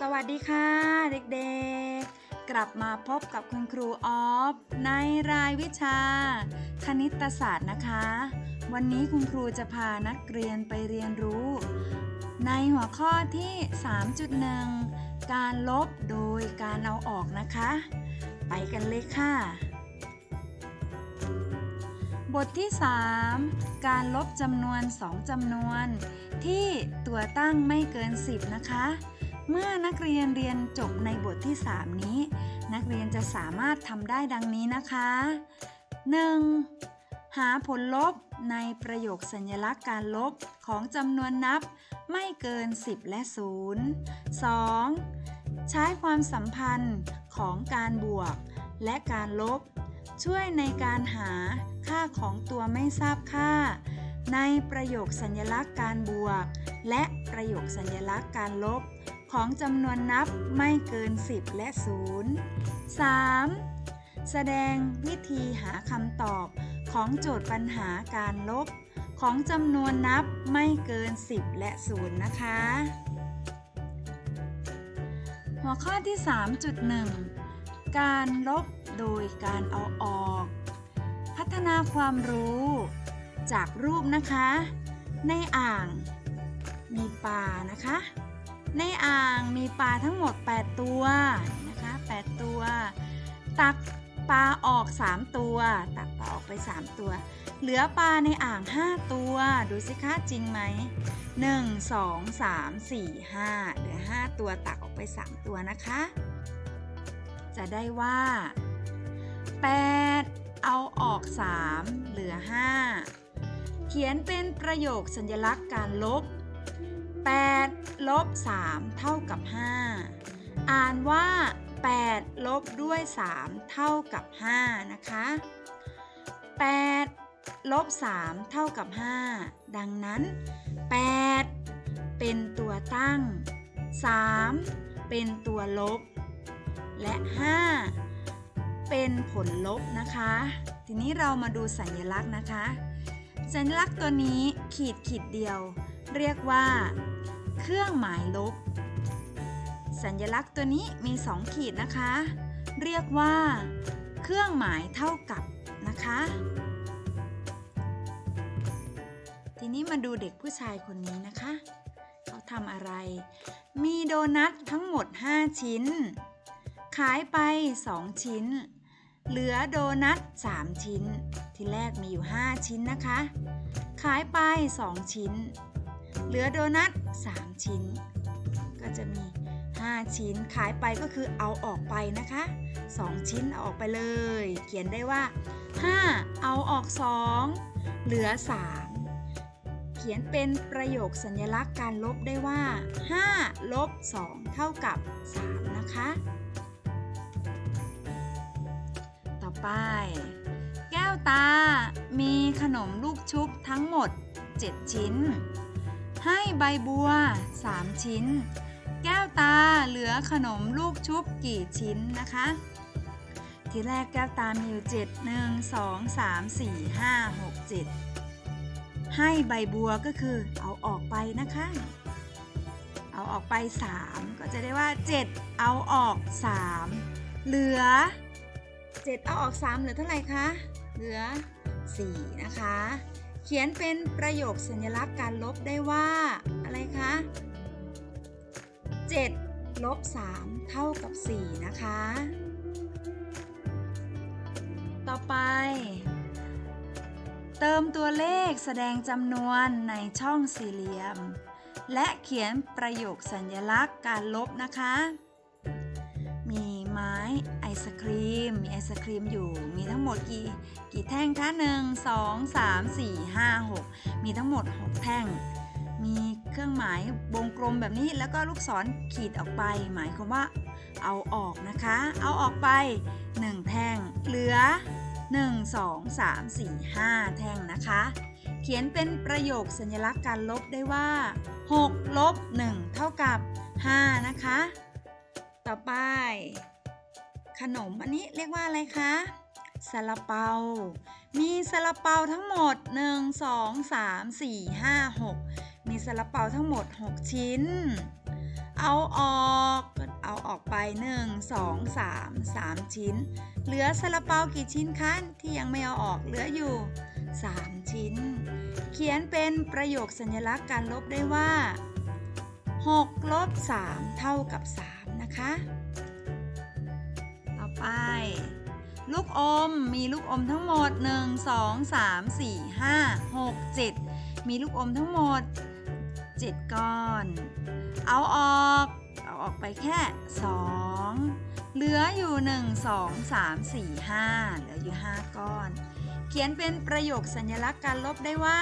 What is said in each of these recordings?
สวัสดีค่ะเด็กๆ กลับมาพบกับคุณครูออฟในรายวิชา คณิตศาสตร์นะคะ วันนี้คุณครูจะพานักเรียนไปเรียนรู้ ในหัวข้อที่ 3.1 การลบโดยการเอาออกนะคะ ไปกันเลยค่ะ บทที่ 3 การลบจำนวน 2จำนวน ที่ตัวตั้งไม่เกิน 10 นะคะ เมื่อนักเรียนเรียนจบในบทที่ 3 นี้ นักเรียนจะสามารถทำได้ดังนี้นะคะ 1. หาผลลบในประโยคสัญลักษณ์การลบของจำนวนนับไม่เกิน 10 และ 0 2. ใช้ความสัมพันธ์ของการบวกและการลบ ช่วยในการหาค่าของตัวไม่ทราบค่า ในประโยคสัญลักษณ์การบวก และประโยคสัญลักษณ์การลบ ของจำนวนนับไม่เกิน 10 และ 0 3. แสดงวิธีหาคำตอบของโจทย์ปัญหาการลบ ของจำนวนนับไม่เกิน 10 และ 0 นะคะ หัวข้อที่ 3.1 การลบโดยการเอาออก พัฒนาความรู้จากรูปนะคะ ในอ่าง มีปลานะคะ ในอ่างมีปลาทั้งหมด 8 ตัวนะคะ 8 ตัว ตักปลาออก 3 ตัว ตักปลาออกไป 3 ตัว เหลือปลาในอ่าง 5 ตัว ดูสิคะจริงไหม 1 2 3 4 5 เหลือ 5 ตัวตักออกไป 3 ตัวนะคะ จะได้ว่า 8 เอาออก 3 เหลือ 5 เขียนเป็นประโยคสัญลักษณ์การลบ 8ลบ3เท่ากับ 5 อ่านว่า 8 ลบด้วย 3 เท่ากับ 5 นะคะ 8 ลบ 3 เท่ากับ 5 ดังนั้น 8 เป็นตัวตั้ง 3 เป็นตัวลบ และ 5 เป็นผลลบนะคะ ทีนี้เรามาดูสัญลักษณ์นะคะ สัญลักษณ์ตัวนี้ขีดขีดเดียว เรียกว่า เครื่องหมายลบ สัญลักษณ์ตัวนี้มี 2 ขีดนะคะ เรียกว่า เครื่องหมายเท่ากับนะคะ ทีนี้มาดูเด็กผู้ชายคนนี้นะคะ เขาทำอะไร มีโดนัททั้งหมด 5 ชิ้น ขายไป 2 ชิ้น เหลือโดนัท 3 ชิ้น ที่แรกมีอยู่ 5 ชิ้นนะคะขายไป 2 ชิ้น เหลือโดนัท3ชิ้น ก็จะมี 5 ชิ้นขายไปก็คือเอาออกไปนะคะ 2 ชิ้นเอาออกไปเลย เขียนได้ว่า 5 เอาออก 2 เหลือ 3 เขียนเป็นประโยคสัญลักษณ์การลบได้ว่า 5 ลบ 2 เท่ากับ 3 นะคะ ต่อไป แก้วตา มีขนมลูกชุบทั้งหมด 7 ชิ้น ให้ใบบัว 3 ชิ้น แก้วตาเหลือขนมลูกชุบกี่ชิ้นนะคะ ทีแรกแก้วตามีอยู่7 1 2 3 4 5 6 7 ให้ใบบัวก็คือเอาออกไปนะคะ เอาออกไป 3 ก็จะได้ว่า 7 เอาออก 3 เหลือ 7 เอาออก 3 เหลือเท่าไหร่คะ เหลือ 4 นะคะ เขียนเป็นประโยคสัญลักษณ์การลบได้ว่า อะไรคะ 7 ลบ 3 เท่ากับ 4 นะคะ ต่อไป เติมตัวเลขแสดงจำนวนในช่องสี่เหลี่ยม และเขียนประโยคสัญลักษณ์การลบนะคะ ครีม มีไอศครีมอยู่ มีทั้งหมดกี่กี่แท่งคะหนึ่งสองสามสี่ห้าหกมีทั้งหมด6แท่ง มีเครื่องหมายวงกลมแบบนี้แล้วก็ลูกศรขีดออกไป หมายความว่าเอาออกนะคะ เอาออกไป 1 แท่ง เหลือ 1 2 3 4 5 แท่งนะคะ เขียนเป็นประโยคสัญลักษณ์การลบได้ว่า6ลบ1เท่ากับ 5 นะคะ ต่อไป ขนมอันนี้เรียกว่าอะไรคะซาลาเปา มีซาลาเปาทั้งหมด 1 2 3 4 5 6 มีซาลาเปาทั้งหมด 6 ชิ้น เอาออกเอาออกไป 1 2 3 3 ชิ้น เหลือซาลาเปากี่ชิ้นคะที่ยังไม่เอาออกเหลืออยู่ 3 ชิ้น เขียนเป็นประโยคสัญลักษณ์การลบได้ว่า6ลบ3เท่ากับ 3 นะคะ ไป ลูกอมมีลูกอมทั้งหมด 1 2 3 4 5 6 7 มีลูกอมทั้งหมด 7 ก้อน เอาออกเอาออกไปแค่ 2 เหลืออยู่ 1 2 3 4 5 เหลืออยู่ 5 ก้อน เขียนเป็นประโยคสัญลักษณ์การลบได้ว่า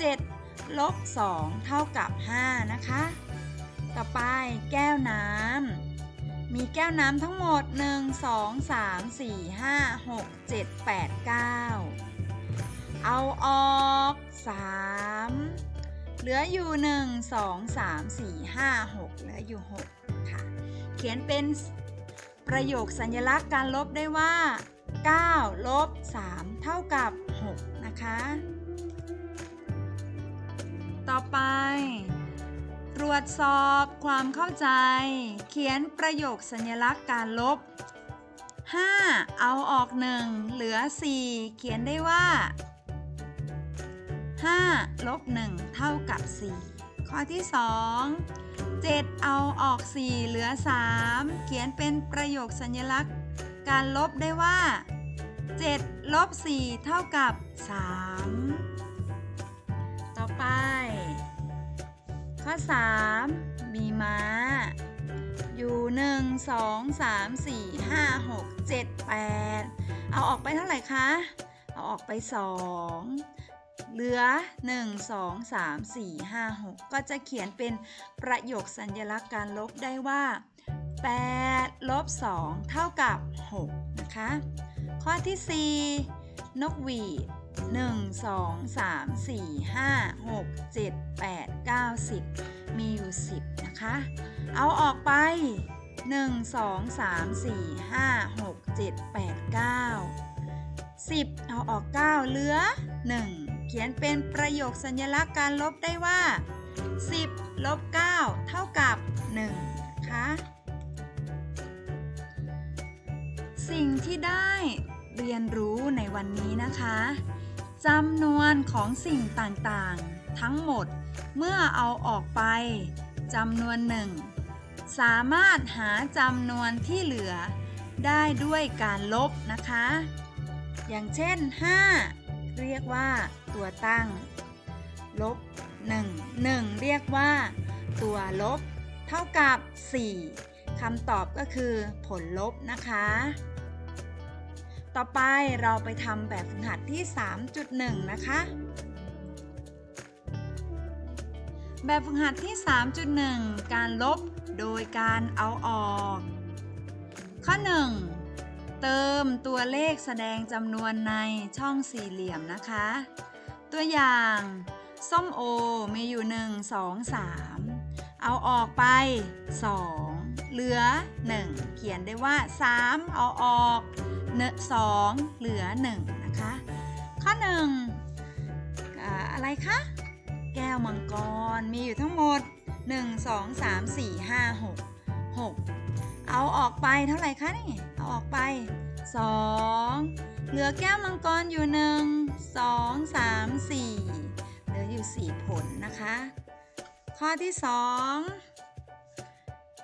7ลบ2เท่ากับ 5 นะคะ ต่อไปแก้วน้ำ มีแก้วน้ำทั้งหมด 1 2 3 4 5 6 7 8 9 เอาออก 3 เหลืออยู่ 1 2 3 4 5 6 เหลืออยู่ 6 ค่ะ เขียนเป็นประโยคสัญลักษณ์การลบได้ว่า 9 ลบ 3 เท่ากับ 6 นะคะ ต่อไป วจสอบความเข้าใจ เขียนประโยคสัญลักษณ์การลบ 5 เอาออก 1 เหลือ 4 เขียนได้ว่า 5 ลบ 1 เท่ากับ 4 ข้อที่ 2 7 เอาออก 4 เหลือ 3 เขียนเป็นประโยคสัญลักษณ์ การลบได้ว่า 7 ลบ 4 เท่ากับ 3 ข้อ3มีม้า อยู่1 2 3 4 5 6 7 8เอาออกไปเท่าไหร่คะ เอาออกไป2เหลือ 1 2 3 4 5 6 ก็จะเขียนเป็นประโยคสัญลักษณ์การลบได้ว่า 8 ลบ 2 เท่ากับ 6 นะคะ ข้อที่ 4 นกหวีด 1 2 3 4 5 6 7 8 9 10 มีอยู่ 10 นะคะ เอาออกไป 1 2 3 4 5 6 7 8 9 10 เอาออก 9 เหลือ 1 เขียนเป็นประโยคสัญลักษณ์การลบได้ว่า 10 ลบ 9 เท่ากับ1นะคะสิ่งที่ได้เรียนรู้ในวันนี้นะคะ จำนวนของสิ่งต่างๆ ทั้งหมดเมื่อเอาออกไปจำนวนหนึ่งสามารถหาจำนวนที่เหลือได้ด้วยการลบนะคะ อย่างเช่น 5 เรียกว่าตัวตั้ง ลบ 1 1 เรียกว่า ตัวลบ เท่ากับ 4คำตอบก็คือผลลบนะคะ ต่อไปเราไปทำแบบฝึกหัดที่ 3.1 นะคะ แบบฝึกหัดที่ 3.1 การลบโดยการเอาออก ข้อ 1 เติมตัวเลขแสดงจำนวนในช่องสี่เหลี่ยมนะคะ ตัวอย่าง ส้มโอมีอยู่ 1 2 3 เอาออกไป 2 เหลือ 1 เขียนได้ว่า 3 เอาออก เนสองเหลือ 1 นะคะ ข้อ1อ่าอะไรคะ แก้วมังกรมีอยู่ทั้งหมด 1 2 3 4 5 6 6 เอาออกไปเท่าไหร่คะนี่ เอาออกไป 2 เหลือแก้วมังกรอยู่ 1 2 3 4 เหลืออยู่ 4 ผลนะคะ ข้อที่ 2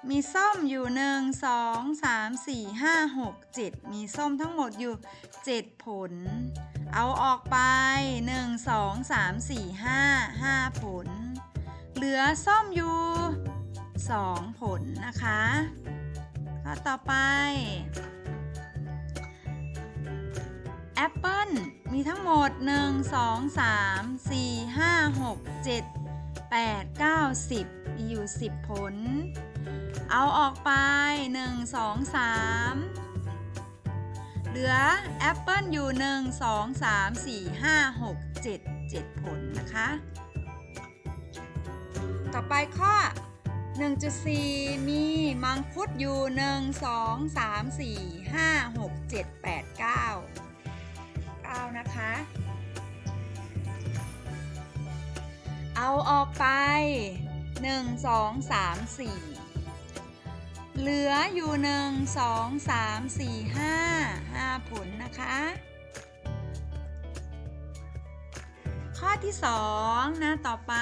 มีส้มอยู่ 1 2 3 4 5 6 7 มีส้มทั้งหมดอยู่ 7 ผล เอาออกไป 1 2 3 4 5 5 ผล เหลือส้มอยู่ 2 ผลนะคะข้อต่อไปแอปเปิ้ลมีทั้งหมด 1 2 3 4 5 6 7 8 9 10 มีอยู่ 10 ผล เอาออกไป 1 2 3 เหลือแอปเปิลอยู่ 1 2 3 4 5 6 7 7 ผลนะคะ ต่อไปข้อ 1.4 มีมังคุดอยู่ 1 2 3 4 5 6 7 8 9 9 นะคะ เอาออกไป 1 2 3 4 เหลืออยู่หนึ่งสองสามสี่ห้าห้าผลนะคะ ข้อที่สองน้าต่อไป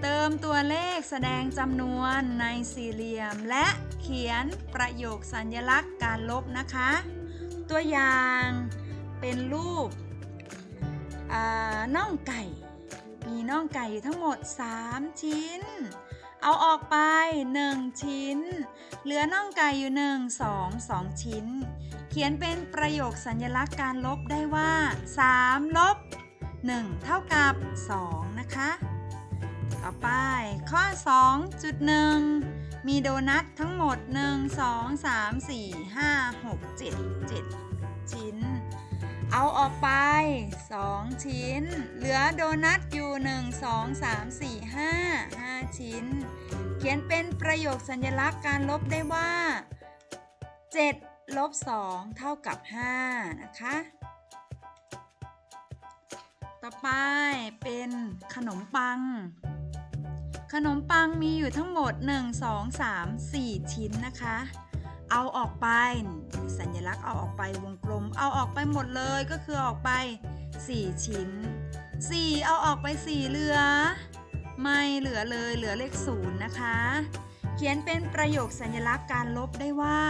เติมตัวเลขแสดงจำนวนในสี่เหลี่ยม และเขียนประโยคสัญลักษณ์การลบนะคะ ตัวอย่างเป็นรูปน่องไก่ มีน่องไก่อยู่ทั้งหมด 3 ชิ้น เอาออกไป 1 ชิ้น เหลือน่องไก่อยู่ 1 2 2 ชิ้น เขียนเป็นประโยคสัญลักษณ์การลบได้ว่า 3 ลบ 1 เท่ากับ 2 นะคะ ต่อไปข้อ 2.1 มีโดนัททั้งหมด 1 2 3 4 5 6 7 7 ชิ้น เอาออกไป 2 ชิ้น เหลือโดนัทอยู่ 1 2 3 4 5 5 ชิ้น เขียนเป็นประโยคสัญลักษณ์การลบได้ว่า 7 ลบ 2 เท่ากับ 5 นะคะ ต่อไปเป็นขนมปัง ขนมปังมีอยู่ทั้งหมด 1 2 3 4 ชิ้นนะคะ เอาออกไปสัญลักษณ์เอาออกไปวงกลม เอาออกไปหมดเลยก็คือออกไป 4 ชิ้น 4 เอาออกไป 4 เหลือ ไม่เหลือเลยเหลือเลขศูนย์นะคะ เขียนเป็นประโยคสัญลักษณ์การลบได้ว่า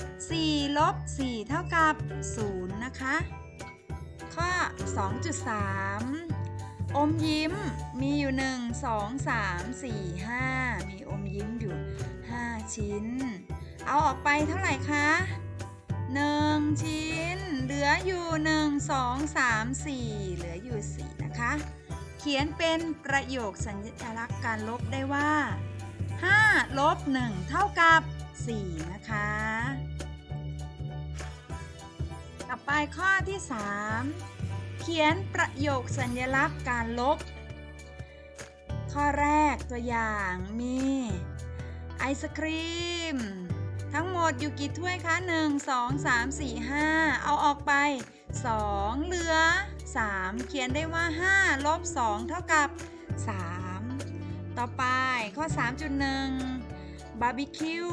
4 ลบ 4 เท่ากับ 0 นะคะ ข้อ 2.3 อมยิ้มมีอยู่ 1 2 3 4 5 มีอมยิ้มอยู่ 5 ชิ้น เอาออกไปเท่าไหร่คะ1ชิ้น เหลืออยู่1 2 3 4เหลืออยู่4นะคะ เขียนเป็นประโยคสัญลักษณ์การลบได้ว่า5ลบ1เท่ากับ4นะคะต่อไปข้อที่3เขียนประโยคสัญลักษณ์การลบ ข้อแรกตัวอย่างมี ไอศครีม ทั้งหมดอยู่กี่ถ้วยคะ 1 2 3 4 5 เอาออกไป 2 เหลือ 3 เขียนได้ว่า 5 ลบ 2 เท่ากับ 3 ต่อไปข้อ 3.1 บาร์บีคิว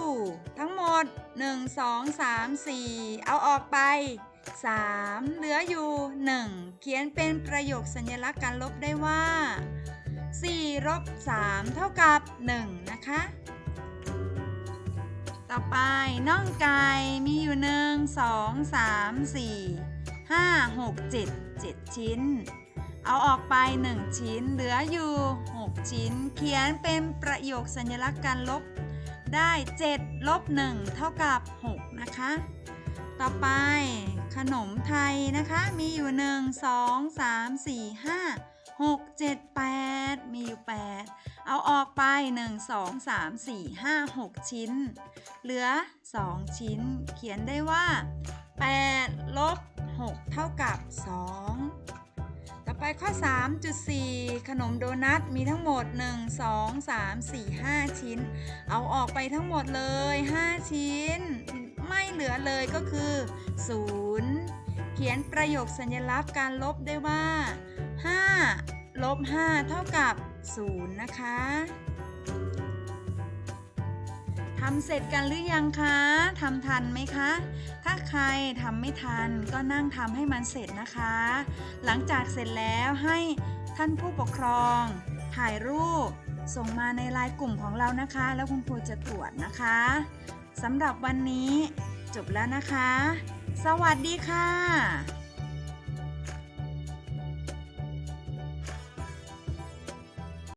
ทั้งหมด 1 2 3 4 เอาออกไป 3 เหลืออยู่ 1 เขียนเป็นประโยคสัญลักษณ์การลบได้ว่า4ลบ3เท่ากับ 1 นะคะ ต่อไปน่องไก่มีอยู่1 2 3 4 5 6 7 7ชิ้น เอาออกไป 1 ชิ้น เหลืออยู่ 6 ชิ้น เขียนเป็นประโยคสัญลักษณ์การลบได้ 7 ลบ 1 เท่ากับ 6 นะคะ ต่อไปขนมไทยนะคะ มีอยู่ 1 2 3 4 5 6 7 8 มีอยู่ 8 เอาออกไป 1 2 3 4 5 6 ชิ้น เหลือ 2 ชิ้น เขียนได้ว่า 8 ลบ 6 เท่ากับ 2 ต่อไปข้อ 3.4 ขนมโดนัทมีทั้งหมด 1 2 3 4 5 ชิ้น เอาออกไปทั้งหมดเลย 5 ชิ้น ไม่เหลือเลยก็คือ 0 เขียนประโยคสัญลักษณ์การลบได้ว่า 5 ลบ 5 เท่ากับ 0 นะคะทำเสร็จกันหรือยังคะทำทันไหมคะ ถ้าใครทำไม่ทันก็นั่งทำให้มันเสร็จนะคะ หลังจากเสร็จแล้วให้ท่านผู้ปกครอง ถ่ายรูป ส่งมาในไลน์กลุ่มของเรานะคะ แล้วคุณครูจะตรวจนะคะสำหรับวันนี้จบแล้วนะคะ สวัสดีค่ะ